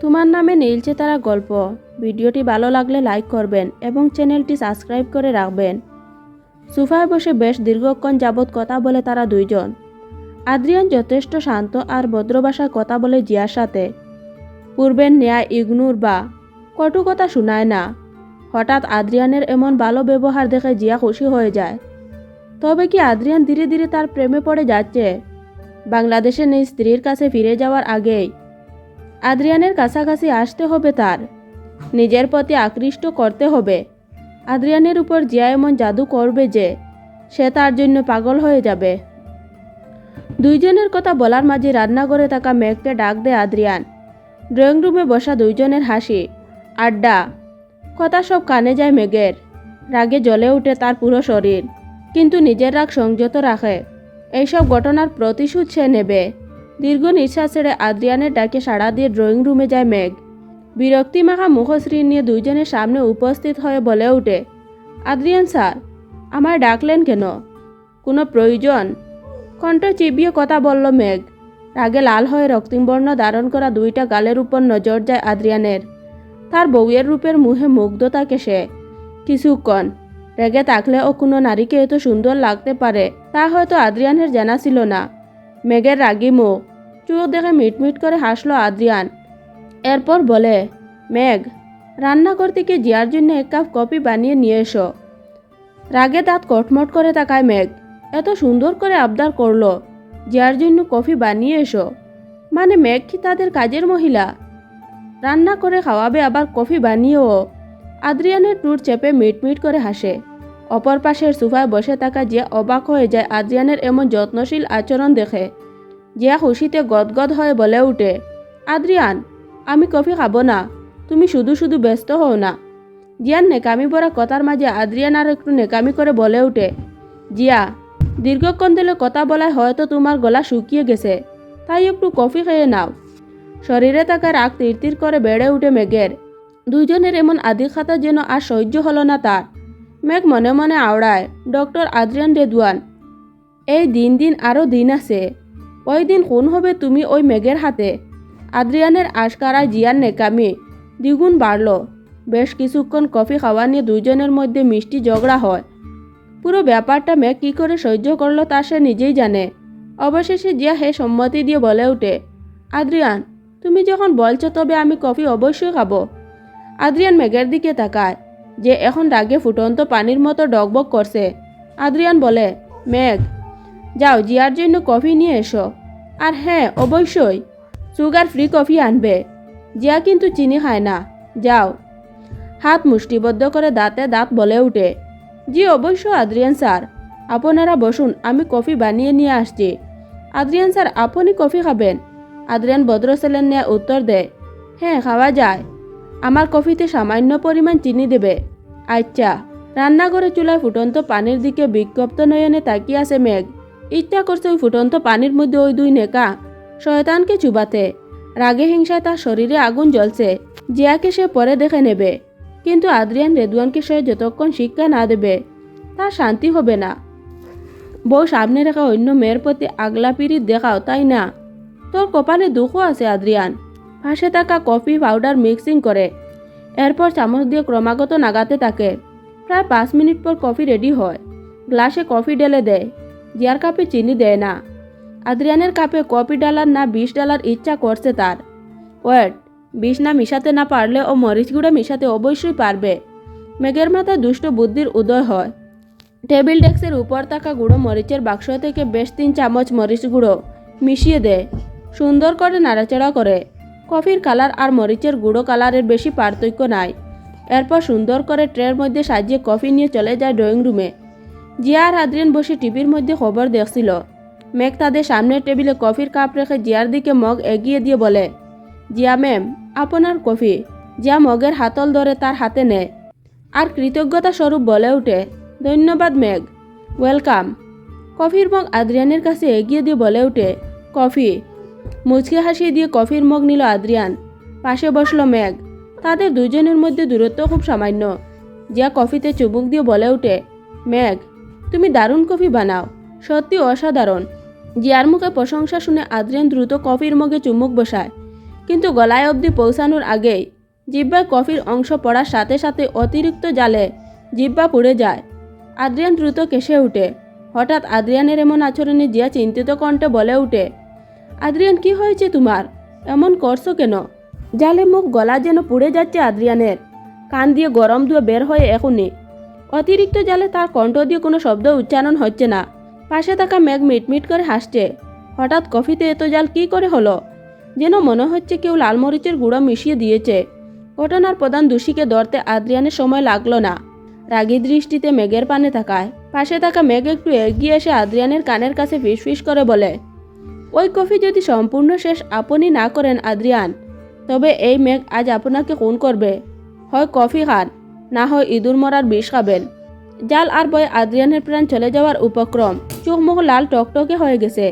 তোমার নামে নীলচে তারা গল্প। ভিডিওটি ভালো লাগলে লাইক করবেন এবং চ্যানেলটি সাবস্ক্রাইব করে রাখবেন। সোফায় বসে বেশ দীর্ঘক্ষণ যাবৎ কথা বলে তারা দুইজন। আদ্রিয়ান যথেষ্ট শান্ত আর ভদ্র ভাষায় কথা বলে জিয়ার সাথে। পূর্বের ন্যায় ইগনুর বা কটু কথা শোনায় না। হঠাৎ আদ্রিয়ানের এমন ভালো ব্যবহার দেখে জিয়া খুশি হয়ে যায়। তবে কি আদ্রিয়ান ধীরে ধীরে তার প্রেমে পড়ে যাচ্ছে? বাংলাদেশে নেই স্ত্রীর কাছে ফিরে যাওয়ার আগেই আদ্রিয়ানের কাছাকাছি আসতে হবে তার। নিজের প্রতি আকৃষ্ট করতে হবে। আদ্রিয়ানের উপর জিয়া এমন জাদু করবে যে, সে তার জন্য পাগল হয়ে যাবে। দুইজনের কথা বলার মাঝে রান্নাঘরে থাকা মেঘকে ডাক দেয় আদ্রিয়ান। ড্রয়িং রুমে বসা দুইজনের হাসি, আড্ডা। কথা সব কানে যায় মেঘের। রাগে জ্বলে উঠে তার পুরো শরীর। কিন্তু নিজের রাগ সংযত রাখে। এইসব ঘটনার প্রতিশোধ সে নেবে। দীর্ঘ নিঃশ্বাস ছেড়ে আদ্রিয়ানের ডাকে সাড়া দিয়ে ড্রয়িং রুমে যায় মেঘ। বিরক্তিমাখা মুখশ্রী নিয়ে দুইজনের সামনে উপস্থিত হয়ে বলে ওঠে আদ্রিয়ান স্যার আমায় ডাকলেন কেন? কোনো প্রয়োজন কণ্ঠ চিবিয়ে কথা বলল মেঘ। রাগে লাল হয়ে রক্তিমবর্ণ ধারণ করা দুইটা গালের উপর নজর যায় আদ্রিয়ানের তার বউয়ের রূপের মুখে মুগ্ধতাকে সে কিছুক্ষণ রেগে থাকলে ও কোনো নারীকে এত সুন্দর লাগতে পারে তা হয়তো আদ্রিয়ানের জানা ছিল না? মেঘের রাগি মুখ। চোখ দেখে মিটমিট করে হাসলো আদ্রিয়ান। এরপর বলে, মেঘ রান্নাঘর থেকে জিয়ার জন্য এক কাপ কফি বানিয়ে নিয়ে এসো। রাগে দাঁত কটমট করে তাকায় মেঘ। এত সুন্দর করে আবদার করল, জিয়ার জন্য কফি বানিয়ে এসো। মানে মেঘ কি তাদের কাজের মহিলা? রান্না করে খাওয়াবে আবার কফি বানিয়েও? আদ্রিয়ানের টুর চেপে মিটমিট করে হাসে। অপর পাশের সোফায় বসে থাকা জিয়া অবাক হয়ে যায় আদ্রিয়ানের এমন যত্নশীল আচরণ দেখে। জিয়া খুশিতে গদগদ হয়ে বলে উঠে আদ্রিয়ান আমি কফি খাব না, তুমি শুধু শুধু ব্যস্ত হও না। জিয়ান নেকামি ভরা কথার মাঝে আদ্রিয়ান আর একটু নেকামি করে বলে উঠে, জিয়া দীর্ঘক্ষণ ধরে কথা বলায় হয়তো তোমার গলা শুকিয়ে গেছে, তাই একটু কফি খেয়ে নাও। শরীরে থাকা রাগ তীর করে বেড়ে উঠে মেঘের দুইজনের এমন আদিখাতা যেন আর সহ্য হলো না তার মেঘ মনে মনে আওড়ায় ডক্টর আদ্রিয়ান রেদওয়ান এই দিন দিন আরও দিন আছে। ওই দিন কোন হবে তুমি ওই মেঘের হাতে? আদ্রিয়ানের আশকারায় জিয়ার নেকামি, দ্বিগুণ বাড়ল বেশ কিছুক্ষণ কফি খাওয়া নিয়ে দুইজনের মধ্যে মিষ্টি ঝগড়া হয়। পুরো ব্যাপারটা মেঘ কী করে সহ্য করল তা সে নিজেই জানে। অবশেষে জিয়া হে সম্মতি দিয়ে বলে ওঠে আদ্রিয়ান তুমি যখন বলছো তবে আমি কফি অবশ্যই খাব। আদ্রিয়ান মেঘের দিকে তাকায়। যে এখন রাগে ফুটন্ত পানির মতো ডকবক করছে। আদ্রিয়ান বলে, মেঘ, যাও জিয়ার জন্য কফি নিয়ে এসো। আর হ্যাঁ অবশ্যই। সুগার ফ্রি কফি আনবে। জিয়া কিন্তু চিনি খায় না। যাও। হাত মুষ্টিবদ্ধ করে দাঁতে দাঁত বলে উঠে, জি, অবশ্য আদ্রিয়ান স্যার। আপনারা বসুন, আমি কফি বানিয়ে নিয়ে আসছি। আদ্রিয়ান স্যার, আপনি কফি খাবেন? আদ্রিয়ান ভদ্র নিয়ে উত্তর দেয় হ্যাঁ খাওয়া যায়। আমার কফিতে সামান্য পরিমাণ চিনি দেবে। আচ্ছা রান্নাঘরে চুলায় ফুটন্ত পানির দিকে বিক্ষিপ্ত নয়নে তাকিয়ে আছে মেঘ। ইচ্ছা করছে ওই ফুটন্ত পানির মধ্যে ওই দুই নেকা শয়তানকে চুবাতে। রাগে হিংসায় তার শরীরে আগুন জ্বলছে জিয়াকে সে পরে দেখে নেবে। কিন্তু আদ্রিয়ান রেদুয়ানকে সে যতক্ষণ শিক্ষা না দেবে, তার শান্তি হবে না। বউ সামনে রেখা অন্য মেয়ের প্রতি আগলা পিড়ি দেখাও, তাই না? তোর কপালে দুঃখও আছে, আদ্রিয়ান। পাশে থাকা কফি পাউডার মিক্সিং করে। এরপর চামচ দিয়ে ক্রমাগত নাগাতে থাকে প্রায় পাঁচ মিনিট পর কফি রেডি হয়। গ্লাসে কফি ঢেলে দেয়। জিয়ার কাপে চিনি দেয় না। আদ্রিয়ানের কাপে কফি ডালার না বিষ ডালার ইচ্ছা করছে তার। ওয়েট, বিষ না মিশাতে না পারলে ও মরিচ গুঁড়ো মিশাতে অবশ্যই পারবে। মেঘের মাথায় দুষ্ট বুদ্ধির উদয় হয়। টেবিল ডেস্কের উপর থাকা গুঁড়ো মরিচের বাক্স থেকে বেশ তিন চামচ মরিচ গুঁড়ো মিশিয়ে দেয়। সুন্দর করে নাড়াচাড়া করে। কফির কালার আর মরিচের গুঁড়ো কালারের বেশি পার্থক্য নাই। এরপর সুন্দর করে ট্রের মধ্যে সাজিয়ে কফি নিয়ে চলে যায় ড্রয়িং রুমে। জিয়ার আদ্রিয়ান বসে টিভির মধ্যে খবর দেখছিল। মেঘ তাদের সামনের টেবিলে কফির কাপ রেখে জিয়ার দিকে মগ এগিয়ে দিয়ে বলে, জিয়া ম্যাম, আপনার কফি? জিয়া মগের হাতল ধরে তার হাতে নেয়। আর কৃতজ্ঞতা স্বরূপ বলে ওঠে, ধন্যবাদ মেঘ, ওয়েলকাম। কফির মগ আদ্রিয়ানের কাছে এগিয়ে দিয়ে বলে ওঠে, কফি মুচকে হাসি দিয়ে কফির মগ নিল আদ্রিয়ান। পাশে বসল মেঘ। তাদের দুজনের মধ্যে দূরত্ব খুব সামান্য। জিয়া কফিতে চুমুক দিয়ে বলে ওঠে, মেঘ, তুমি দারুণ কফি বানাও। সত্যি অসাধারণ। জিয়ার মুখে প্রশংসা শুনে আদ্রিয়ান দ্রুত কফির মগে চুমুক বসায়। কিন্তু গলায় অবধি পৌঁছানোর আগেই জিব্বায় কফির অংশ পড়ার সাথে সাথে অতিরিক্ত জালে জিব্বা পুড়ে যায়। আদ্রিয়ান দ্রুত কেসে উঠে হঠাৎ আদ্রিয়ানের এমন আচরণে জিয়া চিন্তিত কণ্ঠে বলে উঠে আদ্রিয়ান, কি হয়েছে তোমার? এমন করছ কেন? জালে মুখ গলা যেন পুড়ে যাচ্ছে আদ্রিয়ানের। কান দিয়ে গরম ধুয়ে বের হয়ে এখনই। অতিরিক্ত জালে তার কণ্ঠ দিয়ে কোনো শব্দ উচ্চারণ হচ্ছে না। পাশে থাকা মেঘ মিটমিট করে হাসছে। হঠাৎ কফিতে এত জাল কি করে হলো? যেন মনে হচ্ছে কেউ লাল মরিচের গুঁড়ো মিশিয়ে দিয়েছে। ঘটনার প্রধান দোষীকে ধরতে আদ্রিয়ানের সময় লাগল না। রাগী দৃষ্টিতে মেঘের পানে তাকায়। পাশে থাকা মেঘ একটু এগিয়ে এসে আদ্রিয়ানের কানের কাছে ফিসফিস করে বলে ওই কফি যদি সম্পূর্ণ শেষ আপনি না করেন আদ্রিয়ান তবে এই মেঘ আজ আপনাকে খুন করবে হয় কফি খান, না হয় ইঁদুর মরার বিষ খাবেন। জাল আর বয় আদ্রিয়ানের প্রাণ চলে যাওয়ার উপক্রম চোখ মুখ লাল টকটকে হয়ে গেছে।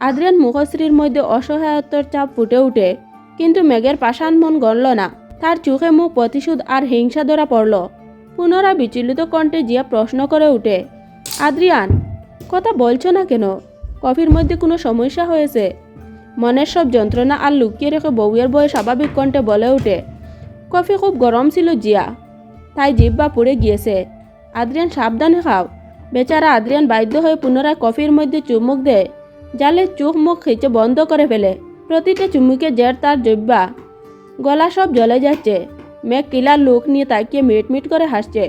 আদ্রিয়ান মুখশ্রীর মধ্যে অসহায়ত্বর চাপ ফুটে উঠে, কিন্তু মেঘের পাষাণ মন গড়ল না। তার চোখে মুখ প্রতিশোধ আর হিংসা ধরা পড়ল পুনরায় বিচলিত কণ্ঠে জিয়া প্রশ্ন করে উঠে আদ্রিয়ান কথা বলছো না কেন? কফির মধ্যে কোনো সমস্যা হয়েছে? মনের সব যন্ত্রণা আর লুকিয়ে রেখে বউয়ের বয়ে স্বাভাবিক কণ্ঠে বলে ওঠে, কফি খুব গরম ছিল জিয়া। তাই জিব্বা পুড়ে গিয়েছে। আদ্রিয়ান, সাবধানে খাও। বেচারা আদ্রিয়ান বাধ্য হয়ে পুনরায় কফির মধ্যে চুমুক দেয় জালে চোখ মুখ খিচে বন্ধ করে ফেলে। প্রতিটা চুমুকে জের তার জব্বা। গলা সব জ্বলে যাচ্ছে। মেঘ কিলার লোক নিয়ে তাকিয়ে মিটমিট করে হাসছে।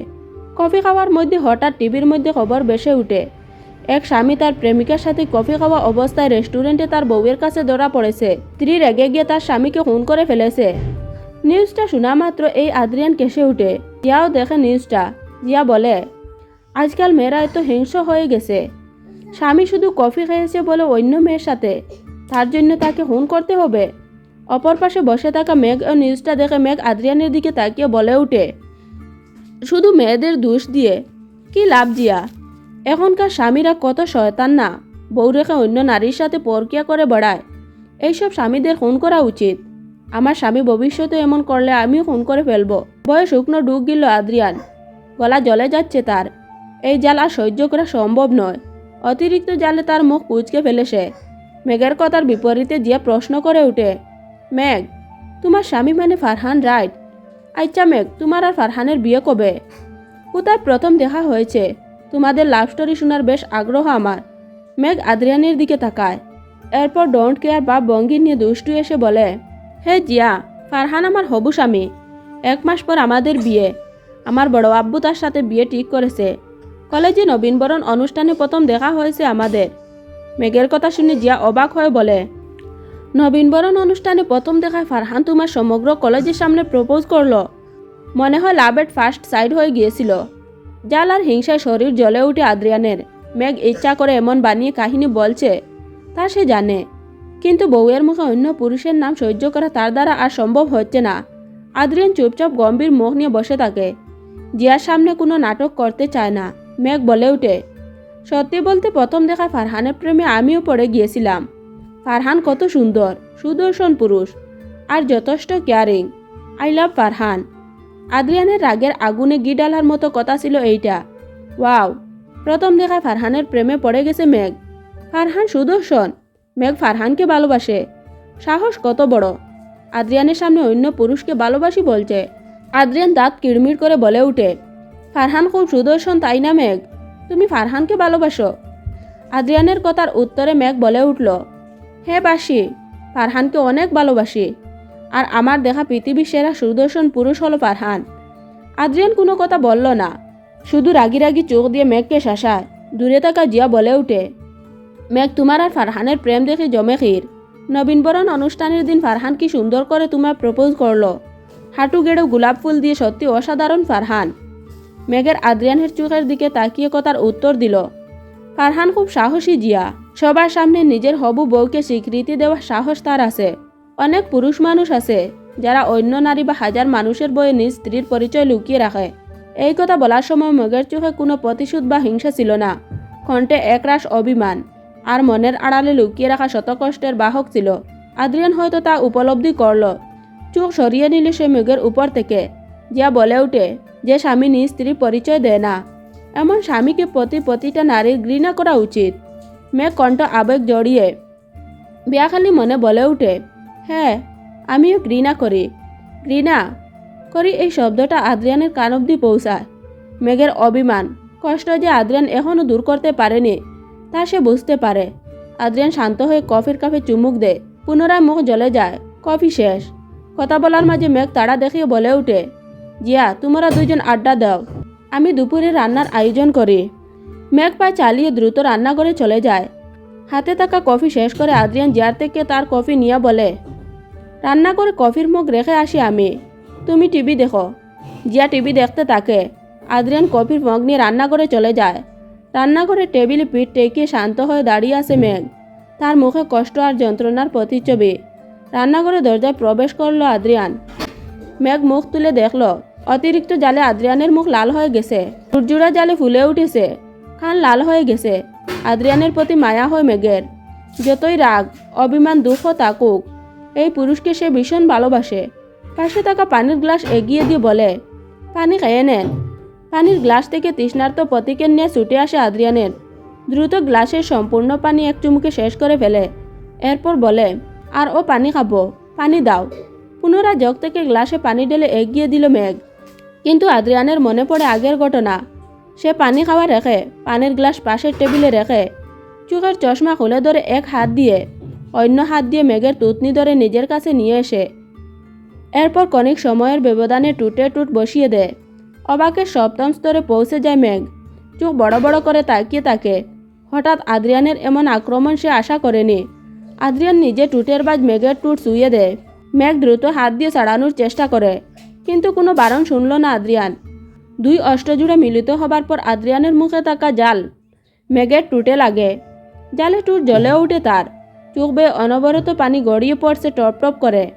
কফি খাওয়ার মধ্যে হঠাৎ টিভির মধ্যে খবর বেসে উঠে। এক স্বামী তার প্রেমিকার সাথে কফি খাওয়া অবস্থায় রেস্টুরেন্টে তার বউয়ের কাছে ধরা পড়েছে। স্ত্রী রেগে গিয়ে তার স্বামীকে খুন করে ফেলেছে। নিউজটা শোনা মাত্র এই আদ্রিয়ান কেসে উঠে। জিয়াও দেখে নিউজটা। জিয়া বলে, আজকাল মেয়েরা এত হিংস্র হয়ে গেছে। স্বামী শুধু কফি খেয়েছে বলে অন্য মেয়ের সাথে। তার জন্য তাকে খুন করতে হবে। অপর পাশে বসে থাকা মেঘ ও নিউজটা দেখে মেঘ আদ্রিয়ানের দিকে তাকিয়ে বলে উঠে, শুধু মেয়েদের দোষ দিয়ে। কি লাভ জিয়া? এখনকার স্বামীরা কত শয়তান না। বউ রেখে অন্য নারীর সাথে পরকিয়া করে বেড়ায়। এইসব স্বামীদের খুন করা উচিত। আমার স্বামী ভবিষ্যতে এমন করলে আমিও খুন করে ফেলব। বয়ে শুকনো ডুব গিল আদ্রিয়ান। গলা জলে যাচ্ছে তার। এই জাল আর সহ্য করা সম্ভব নয়। অতিরিক্ত জালে তার মুখ কুচকে ফেলে সে মেঘের কথার বিপরীতে জিয়া প্রশ্ন করে উঠে মেঘ, তোমার স্বামী মানে ফারহান, রাইট? আচ্ছা মেঘ, তোমার আর ফারহানের বিয়ে কবে? কোথায় প্রথম দেখা হয়েছে। তোমাদের লাভ স্টোরি শোনার বেশ আগ্রহ আমার। মেঘ আদ্রিয়ানের দিকে তাকায়। এরপর ডোন্ট কেয়ার বা বঙ্গি নিয়ে দুষ্টু এসে বলে, হে জিয়া, ফারহান আমার হবু স্বামী। এক মাস পর আমাদের বিয়ে। আমার বড় আব্বু তার সাথে বিয়ে ঠিক করেছে। কলেজে নবীনবরণ অনুষ্ঠানে প্রথম দেখা হয়েছে আমাদের। মেঘের কথা শুনে জিয়া অবাক হয়ে বলে, নবীনবরণ অনুষ্ঠানে প্রথম দেখায় ফারহান তোমার সমগ্র কলেজের সামনে প্রপোজ করল। মনে হয় লাভ এট ফার্স্ট সাইড হয়ে গিয়েছিল। জাল আর হিংসায় শরীর জ্বলে উঠে আদ্রিয়ানের। মেঘ ইচ্ছা করে এমন বানিয়ে কাহিনী বলছে, তা সে জানে। কিন্তু বউয়ের মুখে অন্য পুরুষের নাম সহ্য করা তার দ্বারা আর সম্ভব হচ্ছে না। আদ্রিয়ান চুপচাপ গম্ভীর মুখ নিয়ে বসে থাকে। জিয়ার সামনে কোনো নাটক করতে চায় না। মেঘ বলে উঠে সত্যি বলতে প্রথম দেখা ফারহানের প্রেমে আমিও পড়ে গিয়েছিলাম। ফারহান কত সুন্দর, সুদর্শন পুরুষ, আর যথেষ্ট কেয়ারিং আই লাভ ফারহান। আদ্রিয়ানের রাগের আগুনে গি ডালার মতো কথা ছিল এইটা। ওয়াও, প্রথম দেখা ফারহানের প্রেমে পড়ে গেছে মেঘ। ফারহান সুদর্শন, মেঘ ফারহানকে ভালোবাসে। সাহস কত বড়। আদ্রিয়ানের সামনে অন্য পুরুষকে ভালোবাসি বলছে। আদ্রিয়ান দাঁত কিড়মিড় করে বলে উঠে ফারহান খুব সুদর্শন, তাই না মেঘ? তুমি ফারহানকে ভালোবাসো? আদ্রিয়ানের কথার উত্তরে মেঘ বলে উঠল হে বাসি, ফারহানকে অনেক ভালোবাসি। আর আমার দেখা পৃথিবীর সেরা সুদর্শন পুরুষ হলো ফারহান। আদ্রিয়ান কোনো কথা বলল না। শুধু রাগি রাগি চোখ দিয়ে মেঘকে শাসায়। দূরে থাকা জিয়া বলে উঠে মেঘ, তোমার আর ফারহানের প্রেম দেখে জমে ক্ষীর। নবীনবরণ অনুষ্ঠানের দিন ফারহান কি সুন্দর করে তোমার প্রপোজ করল। হাঁটু গেড়ে গোলাপ ফুল দিয়ে সত্যি অসাধারণ ফারহান। মেঘের আদ্রিয়ানের চোখের দিকে তাকিয়ে কথার উত্তর দিল, ফারহান খুব সাহসী জিয়া। সবার সামনে নিজের হবু বউকে স্বীকৃতি দেওয়ার সাহস তার আছে। অনেক পুরুষ মানুষ আছে, যারা অন্য নারী বা হাজার মানুষের বয়ে নিজ স্ত্রীর পরিচয় লুকিয়ে রাখে। এই কথা বলার সময় মেঘের চোখে কোনো প্রতিশোধ বা হিংসা ছিল না। কণ্ঠে একরাশ অভিমান আর মনের আড়ালে লুকিয়ে রাখা শতকষ্টের বাহক ছিল। আদ্রিয়ান হয়তো তা উপলব্ধি করল। চোখ সরিয়ে নিলে সে মেঘের উপর থেকে, যা বলে ওঠে যে স্বামী নিজ স্ত্রীর পরিচয় দেয় না। এমন স্বামীকে প্রতি প্রতিটা নারীর ঘৃণা করা উচিত। মেঘ কণ্ঠ আবেগ জড়িয়ে বিয়াখালি মনে বলে উঠে হ্যাঁ আমিও ঘৃণা করি। ঘৃণা করি এই শব্দটা আদ্রিয়ানের কান অব্দি পৌঁছায়। মেঘের অভিমান, কষ্ট যে আদ্রিয়ান এখনও দূর করতে পারেনি, তা সে বুঝতে পারে। আদ্রিয়ান শান্ত হয়ে কফির কাপে চুমুক দেয়। পুনরায় মুখ জ্বলে যায়। কফি শেষ। কথা বলার মাঝে মেঘ তাড়া দেখিয়ে বলে ওঠে, জিয়া, তোমরা দুজন আড্ডা দাও। আমি দুপুরে রান্নার আয়োজন করি। মেঘ পা চালিয়ে দ্রুত রান্না করে চলে যায়। হাতে থাকা কফি শেষ করে আদ্রিয়ান জিয়ার থেকে তার কফি নিয়ে বলে রান্না করে কফির মুখ রেখে আসি আমি। তুমি টিভি দেখো। জিয়া টিভি দেখতে থাকে। আদ্রিয়ান কফির মগ নিয়ে রান্না করে চলে যায়। রান্নাঘরে টেবিলে পিঠ টেকিয়ে শান্ত হয়ে দাঁড়িয়ে আছে মেঘ। তার মুখে কষ্ট আর যন্ত্রণার প্রতিচ্ছবি রান্নাঘরে দরজায় প্রবেশ করল আদ্রিয়ান মেঘ মুখ তুলে দেখল। অতিরিক্ত জালে আদ্রিয়ানের মুখ লাল হয়ে গেছে। সূর্যরা জালে ফুলে উঠেছে। খান লাল হয়ে গেছে। আদ্রিয়ানের প্রতি মায়া হয় মেঘের যতই রাগ অভিমান, দুঃখ থাকুক এই পুরুষকে সে ভীষণ ভালোবাসে। পাশে থাকা পানির গ্লাস এগিয়ে দিয়ে বলে, পানি খেয়ে নেন পানির গ্লাস থেকে তৃষ্ণার্ত প্রতীকের নিয়ে ছুটে আসে আদ্রিয়ানের। দ্রুত গ্লাসের সম্পূর্ণ পানি এক চুমুকে শেষ করে ফেলে। এরপর বলে, আর ও পানি খাব, পানি দাও। পুনরায় জগ থেকে গ্লাসে পানি ঢেলে এগিয়ে দিল মেঘ। কিন্তু আদ্রিয়ানের মনে পড়ে আগের ঘটনা। সে পানি খাওয়া রেখে, পানির গ্লাস পাশের টেবিলে রেখে, চোখের চশমা খুলে ধরে এক হাত দিয়ে অন্য হাত দিয়ে মেঘের তুতনি ধরে নিজের কাছে নিয়ে এসে। এরপর কনিক সময়ের ব্যবধানে টুটে টুট বসিয়ে দেয়। অবাকের সপ্তম স্তরে পৌঁছে যায় মেঘ। চোখ বড় বড় করে তাকিয়ে থাকে। হঠাৎ আদ্রিয়ানের এমন আক্রমণ সে আশা করেনি। আদ্রিয়ান নিজে টুটের বাজ মেঘের টুট শুয়ে দেয়। মেঘ দ্রুত হাত দিয়ে ছাড়ানোর চেষ্টা করে, কিন্তু কোনো বারণ শুনল না আদ্রিয়ান। দুই অষ্টজুড়ে মিলিত হবার পর আদ্রিয়ানের মুখে থাকা জাল মেঘের টুটে লাগে। জালে টুট জ্বলে ওঠে তার। চোখ বেয়ে অনবরত পানি গড়িয়ে পড়ছে টপটপ টপ করে।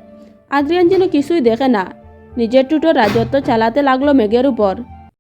আদ্রিয়ান যেন কিছুই দেখে না। নিজের টুটো রাজত্ব চালাতে লাগল মেঘের উপর।